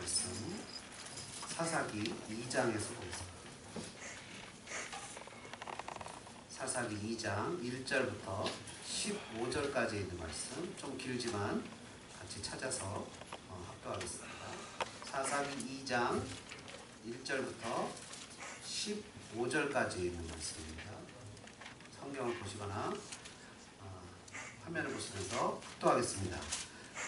말씀 사사기 2장에서 보겠습니다. 사사기 2장 1절부터 15절까지 있는 말씀 좀 길지만 같이 찾아서 어, 합독하겠습니다. 사사기 2장 1절부터 15절까지 있는 말씀입니다. 성경을 보시거나 어, 화면을 보시면서 합독하겠습니다.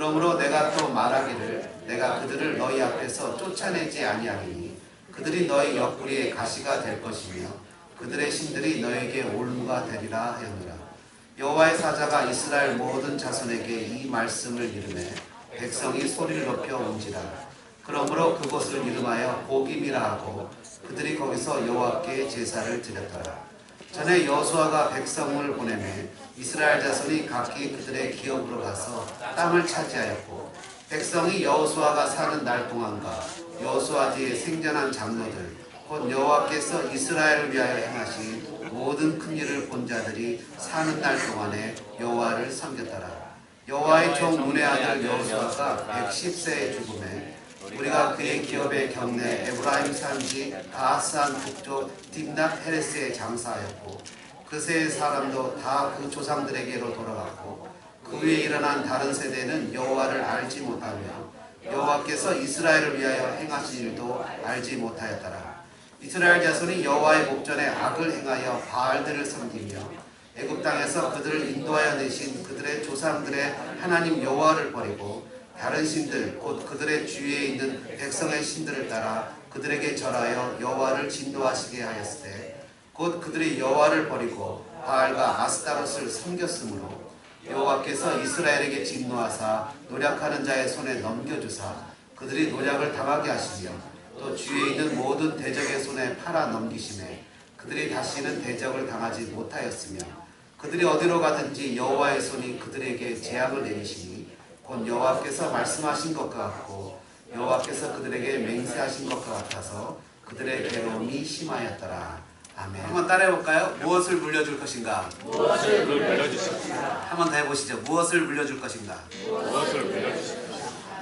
그러므로 내가 또 말하기를 내가 그들을 너희 앞에서 쫓아내지 아니하리니 그들이 너희 옆구리에 가시가 될 것이며 그들의 신들이 너에게 올무가 되리라 하였느라. 여호와의 사자가 이스라엘 모든 자손에게 이 말씀을 이르매 백성이 소리를 높여 온지라. 그러므로 그곳을 이름하여 보김이라 하고 그들이 거기서 여호와께 제사를 드렸더라 전에 여호수아가 백성을 보내매 이스라엘 자손이 각기 그들의 기업으로 가서 땅을 차지하였고 백성이 여호수아가 사는 날 동안과 여호수아 뒤에 생전한 장로들 곧 여호와께서 이스라엘을 위하여 행하신 모든 큰 일을 본 자들이 사는 날 동안에 여호와를 섬겼더라. 여호와의 종 눈의 아들 여호수아가 110세에 죽음에 우리가 그의 기업의 경내 에브라임 산지 가하산 북쪽 딥낫 헤레스에 장사하였고 그세의 사람도 다 그 조상들에게로 돌아갔고 그 위에 일어난 다른 세대는 여호와를 알지 못하며 여호와께서 이스라엘을 위하여 행하신 일도 알지 못하였더라. 이스라엘 자손이 여호와의 목전에 악을 행하여 바알들을 섬기며 애굽 땅에서 그들을 인도하여 내신 그들의 조상들의 하나님 여호와를 버리고 다른 신들 곧 그들의 주위에 있는 백성의 신들을 따라 그들에게 절하여 여호와를 진도하시게 하였을 때곧 그들이 여호와를 버리고 바알과 아스타롯을 섬겼으므로 여호와께서 이스라엘에게 진노하사 노력하는 자의 손에 넘겨주사 그들이 노력을 당하게 하시며 또 주위에 있는 모든 대적의 손에 팔아 넘기심에 그들이 다시는 대적을 당하지 못하였으며 그들이 어디로 가든지 여호와의 손이 그들에게 재앙을 내리시니 곧 여호와께서 말씀하신 것과 같고 여호와께서 그들에게 맹세하신 것과 같아서 그들의 괴로움이 심하였더라. 아멘. 한번 따라해 볼까요? 무엇을 물려줄 것인가? 무엇을 물려주십시오. 한번 더 해보시죠. 무엇을 물려줄 것인가? 무엇을 물려주십시오.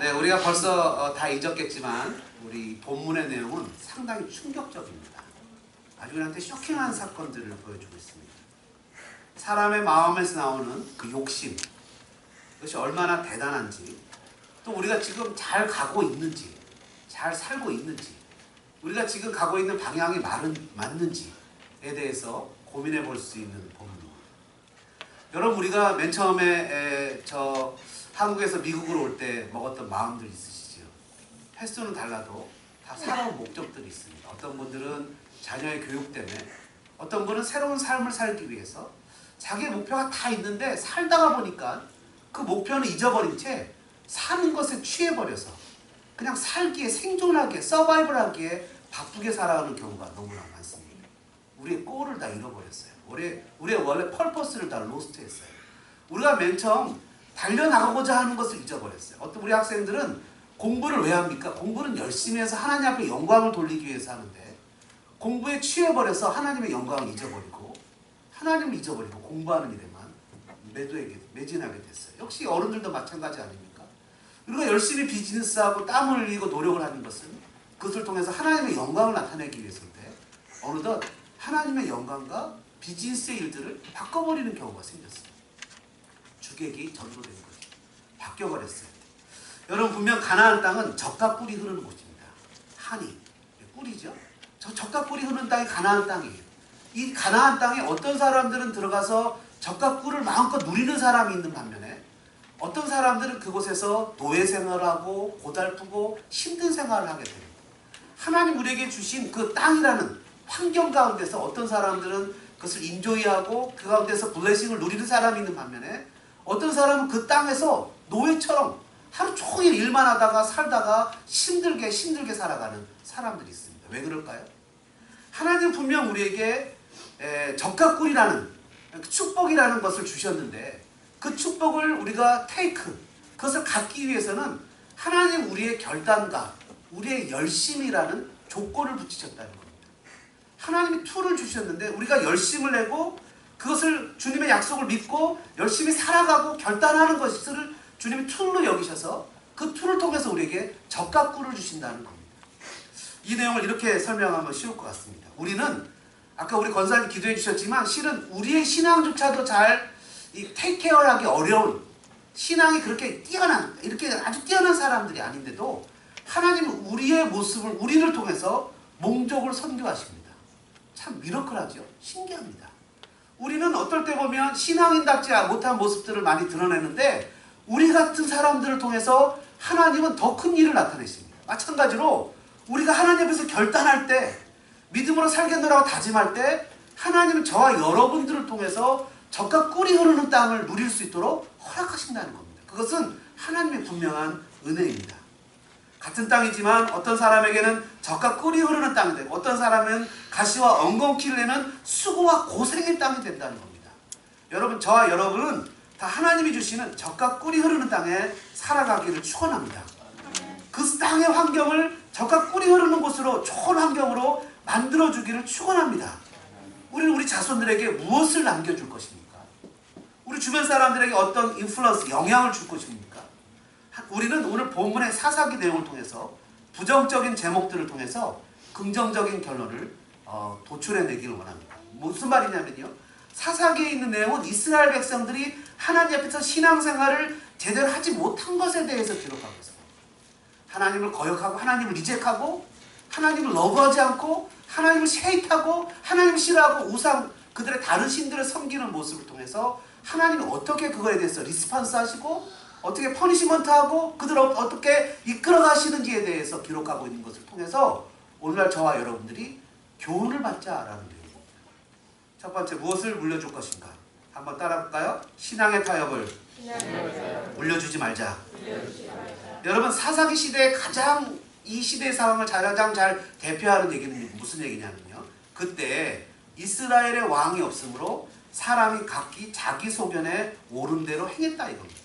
네, 우리가 벌써 어, 다 잊었겠지만 우리 본문의 내용은 상당히 충격적입니다. 아주 우리한테 쇼킹한 사건들을 보여주고 있습니다. 사람의 마음에서 나오는 그 욕심, 그것이 얼마나 대단한지, 또 우리가 지금 잘 가고 있는지, 잘 살고 있는지, 우리가 지금 가고 있는 방향이 맞는지에 대해서 고민해 볼 수 있는 본문입니다. 여러분 우리가 맨 처음에 에, 저 한국에서 미국으로 올 때 먹었던 마음들 있으시죠? 횟수는 달라도 다 살아온 목적들이 있습니다. 어떤 분들은 자녀의 교육 때문에, 어떤 분은 새로운 삶을 살기 위해서 자기의 목표가 다 있는데 살다가 보니까 그 목표는 잊어버린 채 사는 것에 취해버려서 그냥 살기에 생존하기에 서바이벌하기에 바쁘게 살아가는 경우가 너무나 많습니다. 우리의 골을 다 잃어버렸어요. 우리 우리의 원래 펄퍼스를 다 로스트했어요. 우리가 맨 처음 달려나가고자 하는 것을 잊어버렸어요. 어떤 우리 학생들은 공부를 왜 합니까? 공부는 열심히 해서 하나님 앞에 영광을 돌리기 위해서 하는데 공부에 취해버려서 하나님의 영광을 잊어버리고 하나님을 잊어버리고 공부하는 일에만 매도에게 매진하게 됐어요. 역시 어른들도 마찬가지 아닙니까? 우리가 열심히 비즈니스하고 땀을 흘리고 노력을 하는 것은 그것을 통해서 하나님의 영광을 나타내기 위해서인데 어느덧 하나님의 영광과 비즈니스의 일들을 바꿔버리는 경우가 생겼어요. 주객이 전도된 거죠. 바뀌어버렸어요. 여러분 분명 가나안 땅은 적과 꿀이 흐르는 곳입니다. 한이 꿀이죠. 저 적과 꿀이 흐르는 땅이 가나안 땅이에요. 이 가나안 땅에 어떤 사람들은 들어가서 적과 꿀을 마음껏 누리는 사람이 있는 반면에 어떤 사람들은 그곳에서 노예 생활하고 고달프고 힘든 생활을 하게 됩니다. 하나님 우리에게 주신 그 땅이라는 환경 가운데서 어떤 사람들은 그것을 인조이하고 그 가운데서 블레싱을 누리는 사람이 있는 반면에 어떤 사람은 그 땅에서 노예처럼 하루 종일 일만 하다가 살다가 힘들게 힘들게 살아가는 사람들이 있습니다. 왜 그럴까요? 하나님 분명 우리에게 에, 적각꿀이라는 그 축복이라는 것을 주셨는데 그 축복을 우리가 테이크 그것을 갖기 위해서는 하나님 우리의 결단과 우리의 열심이라는 조건을 붙이셨다는 겁니다. 하나님이 툴을 주셨는데 우리가 열심을 내고 그것을 주님의 약속을 믿고 열심히 살아가고 결단하는 것을 주님이 툴로 여기셔서 그 툴을 통해서 우리에게 적각꿀을 주신다는 겁니다. 이 내용을 이렇게 설명하면 쉬울 것 같습니다. 우리는 아까 우리 권사님 기도해 주셨지만 실은 우리의 신앙조차도 잘이 테이크케어하기 어려운 신앙이 그렇게 뛰어난 이렇게 아주 뛰어난 사람들이 아닌데도 하나님은 우리의 모습을 우리를 통해서 몽족을 선교하십니다. 참 미러클하죠. 신기합니다. 우리는 어떨 때 보면 신앙인답지 못한 모습들을 많이 드러내는데 우리 같은 사람들을 통해서 하나님은 더 큰 일을 나타내십니다. 마찬가지로 우리가 하나님 앞에서 결단할 때 믿음으로 살겠노라고 다짐할 때 하나님은 저와 여러분들을 통해서 적과 꿀이 흐르는 땅을 누릴 수 있도록 허락하신다는 겁니다. 그것은 하나님의 분명한 은혜입니다. 같은 땅이지만 어떤 사람에게는 적과 꿀이 흐르는 땅이 되고 어떤 사람은 가시와 엉겅퀴를 내는 수고와 고생의 땅이 된다는 겁니다. 여러분 저와 여러분은 다 하나님이 주시는 적과 꿀이 흐르는 땅에 살아가기를 축원합니다. 그 땅의 환경을 적과 꿀이 흐르는 곳으로 좋은 환경으로 만들어 주기를 축원합니다. 우리는 우리 자손들에게 무엇을 남겨줄 것입니까? 우리 주변 사람들에게 어떤 인플루언스, 영향을 줄 것입니까? 우리는 오늘 본문의 사사기 내용을 통해서 부정적인 제목들을 통해서 긍정적인 결론을 어, 도출해내기를 원합니다. 무슨 말이냐면요. 사사기에 있는 내용은 이스라엘 백성들이 하나님 앞에서 신앙생활을 제대로 하지 못한 것에 대해서 기록하고 있습니다. 하나님을 거역하고 하나님을 리젝하고 하나님을 러브하지 않고 하나님을 쉐이트하고 하나님을 싫어하고 우상 그들의 다른 신들을 섬기는 모습을 통해서 하나님이 어떻게 그거에 대해서 리스판스 하시고 어떻게 퍼니시먼트 하고 그들을 어- 어떻게 이끌어 가시는지에 대해서 기록하고 있는 것을 통해서 오늘날 저와 여러분들이 교훈을 받자라는 내용입니다. 첫 번째 무엇을 물려줄 것인가? 한번 따라볼까요? 신앙의 타협을 물려주지 말자. 여러분 사사기 시대에 가장 이 시대 상황을 가장 잘 대표하는 얘기는 무슨 얘기냐면요. 그때 이스라엘의 왕이 없으므로 사람이 각기 자기 소견에 옳은 대로 행했다 이겁니다.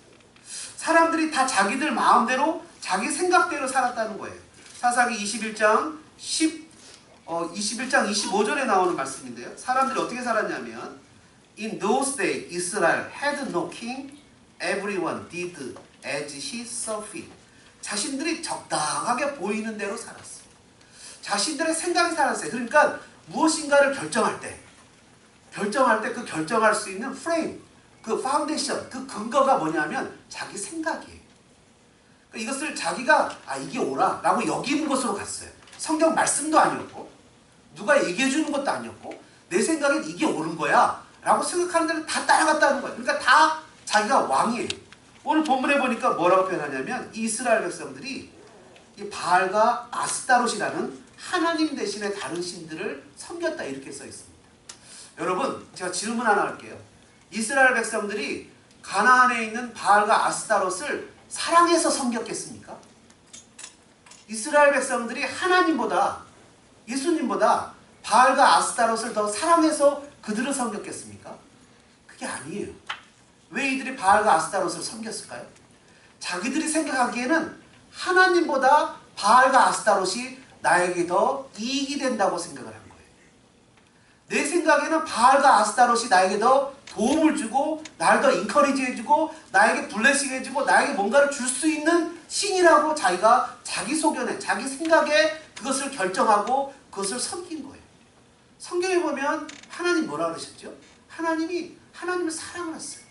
사람들이 다 자기들 마음대로 자기 생각대로 살았다는 거예요. 사사기 21장 10 어, 21장 25절에 나오는 말씀인데요. 사람들이 어떻게 살았냐면 In those days Israel had no king. Everyone did as he saw fit. 자신들이 적당하게 보이는 대로 살았어요. 자신들의 생각이 살았어요. 그러니까 무엇인가를 결정할 때 결정할 때 그 결정할 수 있는 프레임, 그 파운데이션, 그 근거가 뭐냐면 자기 생각이에요. 그러니까 이것을 자기가 아 이게 옳아라고 여기는 것으로 갔어요. 성경 말씀도 아니었고 누가 얘기해 주는 것도 아니었고 내 생각엔 이게 옳은 거야 라고 생각하는 데는 다 따라갔다는 거예요. 그러니까 다 자기가 왕이에요. 오늘 본문에 보니까 뭐라고 표현하냐면 이스라엘 백성들이 이 바알과 아스타롯이라는 하나님 대신에 다른 신들을 섬겼다 이렇게 써 있습니다. 여러분 제가 질문 하나 할게요. 이스라엘 백성들이 가나안에 있는 바알과 아스타롯을 사랑해서 섬겼겠습니까? 이스라엘 백성들이 하나님보다 예수님보다 바알과 아스타롯을 더 사랑해서 그들을 섬겼겠습니까? 그게 아니에요. 왜 이들이 바알과 아스타롯을 섬겼을까요? 자기들이 생각하기에는 하나님보다 바알과 아스타롯이 나에게 더 이익이 된다고 생각을 한 거예요. 내 생각에는 바알과 아스타롯이 나에게 더 도움을 주고 나를 더 인커리지 해주고 나에게 블레싱 해주고 나에게 뭔가를 줄 수 있는 신이라고 자기가 자기 소견에 자기 생각에 그것을 결정하고 그것을 섬긴 거예요. 성경에 보면 하나님 뭐라 그러셨죠? 하나님이 하나님을 사랑을 했어요.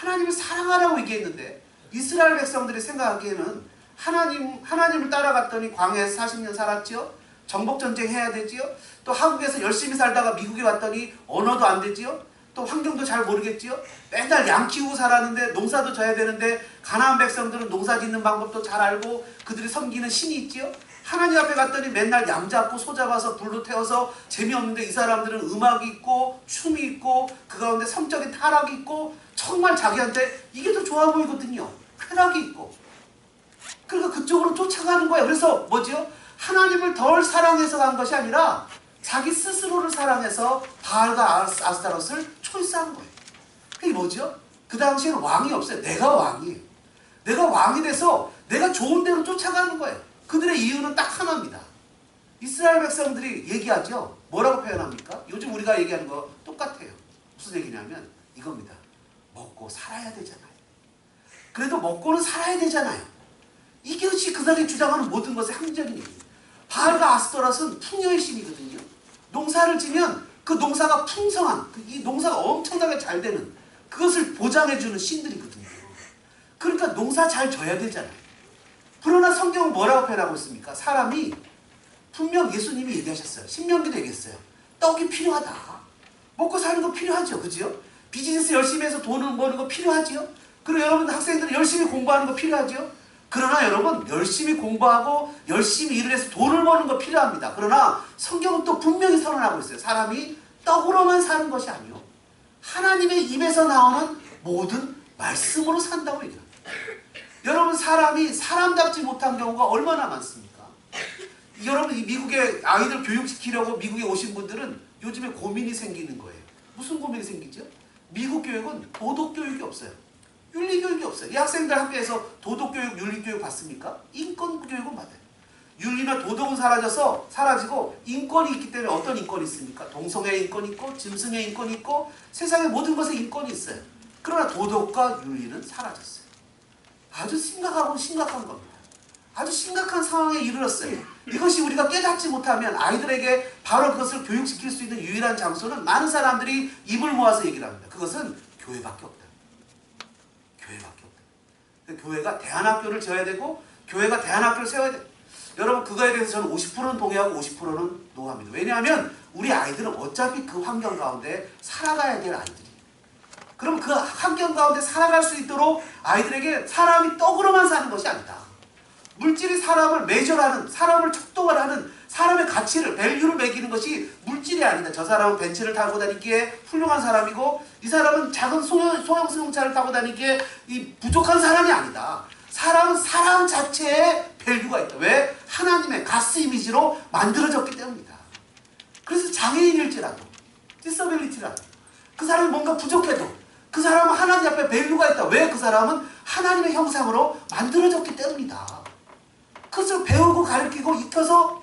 하나님을 사랑하라고 얘기했는데 이스라엘 백성들이 생각하기에는 하나님 하나님을 따라갔더니 광야에서 40년 살았지요. 정복 전쟁 해야 되지요. 또 한국에서 열심히 살다가 미국에 왔더니 언어도 안 되지요. 또 환경도 잘 모르겠지요. 맨날 양 키우고 살았는데 농사도 져야 되는데 가나안 백성들은 농사 짓는 방법도 잘 알고 그들이 섬기는 신이 있지요. 하나님 앞에 갔더니 맨날 양 잡고 소 잡아서 불로 태워서 재미없는데 이 사람들은 음악이 있고 춤이 있고 그 가운데 성적인 타락이 있고 정말 자기한테 이게 더 좋아 보이거든요. 쾌락이 있고. 그러니까 그쪽으로 쫓아가는 거예요. 그래서 뭐지요? 하나님을 덜 사랑해서 간 것이 아니라 자기 스스로를 사랑해서 바알과 아스- 아스타롯을 초이스한 거예요. 그게 뭐죠? 그 당시에는 왕이 없어요. 내가 왕이에요. 내가 왕이 돼서 내가 좋은 대로 쫓아가는 거예요. 그들의 이유는 딱 하나입니다. 이스라엘 백성들이 얘기하죠. 뭐라고 표현합니까? 요즘 우리가 얘기하는 거 똑같아요. 무슨 얘기냐면 이겁니다. 먹고 살아야 되잖아요. 그래도 먹고는 살아야 되잖아요. 이것이 그들이 주장하는 모든 것의 함정인 얘기예요. 바알과 아스토랏은 풍요의 신이거든요. 농사를 지면 그 농사가 풍성한, 그이 농사가 엄청나게 잘 되는 그것을 보장해주는 신들이거든요. 그러니까 농사 잘 져야 되잖아요. 그러나 성경은 뭐라고 표현하고 있습니까? 사람이 분명 예수님이 얘기하셨어요. 신명기도 얘기했어요. 떡이 필요하다. 먹고 사는 거 필요하죠. 그죠? 비즈니스 열심히 해서 돈을 버는 거 필요하지요? 그리고 여러분 학생들은 열심히 공부하는 거 필요하죠? 그러나 여러분 열심히 공부하고 열심히 일을 해서 돈을 버는 거 필요합니다. 그러나 성경은 또 분명히 선언하고 있어요. 사람이 떡으로만 사는 것이 아니요. 하나님의 입에서 나오는 모든 말씀으로 산다고 얘기합니다. 여러분 사람이 사람답지 못한 경우가 얼마나 많습니까? 여러분 이 미국의 아이들 교육시키려고 미국에 오신 분들은 요즘에 고민이 생기는 거예요. 무슨 고민이 생기죠? 미국 교육은 도덕 교육이 없어요. 윤리 교육이 없어요. 이 학생들 학교에서 도덕 교육, 윤리 교육 받습니까? 인권 교육은 받아요. 윤리나 도덕은 사라져서 사라지고 인권이 있기 때문에 어떤 인권이 있습니까? 동성애 인권이 있고 짐승의 인권이 있고 세상의 모든 것에 인권이 있어요. 그러나 도덕과 윤리는 사라졌어요. 아주 심각하고 심각한 겁니다. 아주 심각한 상황에 이르렀어요. 이것이 우리가 깨닫지 못하면 아이들에게 바로 그것을 교육시킬 수 있는 유일한 장소는 많은 사람들이 입을 모아서 얘기를 합니다. 그것은 교회밖에 없다. 교회밖에 없다. 근데 교회가 대안학교를 지어야 되고 교회가 대안학교를 세워야 돼. 여러분 그거에 대해서 저는 50%는 동의하고 50%는 노합니다. 왜냐하면 우리 아이들은 어차피 그 환경 가운데 살아가야 될 아이들이. 그럼 그 환경 가운데 살아갈 수 있도록 아이들에게 사람이 떡으로만 사는 것이 아니다. 물질이 사람을 매절하는, 사람을 척도를 하는, 사람의 가치를, 밸류를 매기는 것이 물질이 아니다. 저 사람은 벤츠를 타고 다니기에 훌륭한 사람이고, 이 사람은 작은 소형, 소형 승용차를 타고 다니기에 이 부족한 사람이 아니다. 사람은 사람 자체에 밸류가 있다. 왜? 하나님의 가스 이미지로 만들어졌기 때문이다. 그래서 장애인일지라도, 디서빌리티라도, 그 사람이 뭔가 부족해도, 그 사람은 하나님 앞에 밸류가 있다. 왜? 그 사람은 하나님의 형상으로 만들어졌기 때문이다. 그것을 배우고 가르치고 익혀서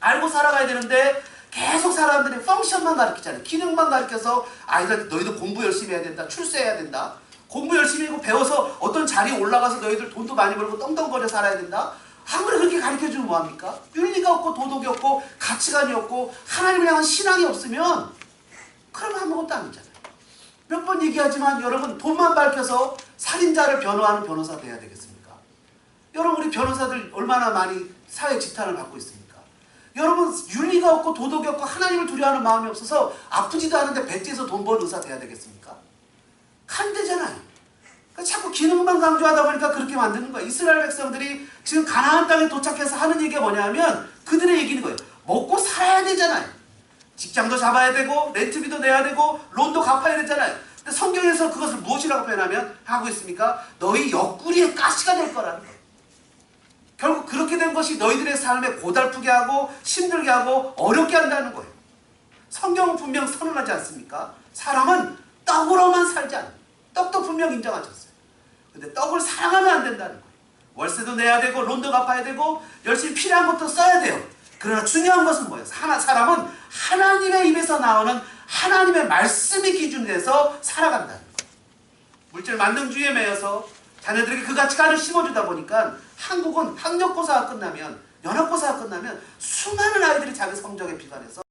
알고 살아가야 되는데 계속 사람들이 펑션만 가르치잖아요. 기능만 가르쳐서 아이들 너희도 공부 열심히 해야 된다. 출세해야 된다. 공부 열심히 하고 배워서 어떤 자리에 올라가서 너희들 돈도 많이 벌고 떵떵거려 살아야 된다. 아무리 그렇게 가르쳐주면 뭐합니까? 윤리가 없고 도덕이 없고 가치관이 없고 하나님을 향한 신앙이 없으면 그러면 아무것도 아니잖아요. 몇 번 얘기하지만 여러분 돈만 밝혀서 살인자를 변호하는 변호사 돼야 되겠습니까? 여러분 우리 변호사들 얼마나 많이 사회 지탄을 받고 있습니까? 여러분 윤리가 없고 도덕이 없고 하나님을 두려워하는 마음이 없어서 아프지도 않은데 배지에서 돈 버는 의사 돼야 되겠습니까? 안 되잖아요. 그러니까 자꾸 기능만 강조하다 보니까 그렇게 만드는 거예요. 이스라엘 백성들이 지금 가나안 땅에 도착해서 하는 얘기가 뭐냐면 그들의 얘기는 거예요. 먹고 살아야 되잖아요. 직장도 잡아야 되고 렌트비도 내야 되고 론도 갚아야 되잖아요. 근데 성경에서 그것을 무엇이라고 표현하면 하고 있습니까? 너희 옆구리에 가시가 될 거라는 거예요. 결국 그렇게 된 것이 너희들의 삶에 고달프게 하고 힘들게 하고 어렵게 한다는 거예요. 성경은 분명 선언하지 않습니까? 사람은 떡으로만 살지 않아. 떡도 분명 인정하셨어요. 근데 떡을 사랑하면 안 된다는 거예요. 월세도 내야 되고 론도 갚아야 되고 열심히 필요한 것도 써야 돼요. 그러나 중요한 것은 뭐예요? 하나 사람은 하나님의 입에서 나오는 하나님의 말씀이 기준이 돼서 살아간다는 거예요. 물질 만능주의에 매여서 자녀들에게 그 가치관을 심어주다 보니까 한국은 학력고사가 끝나면 연합고사가 끝나면 수많은 아이들이 자기 성적에 비관해서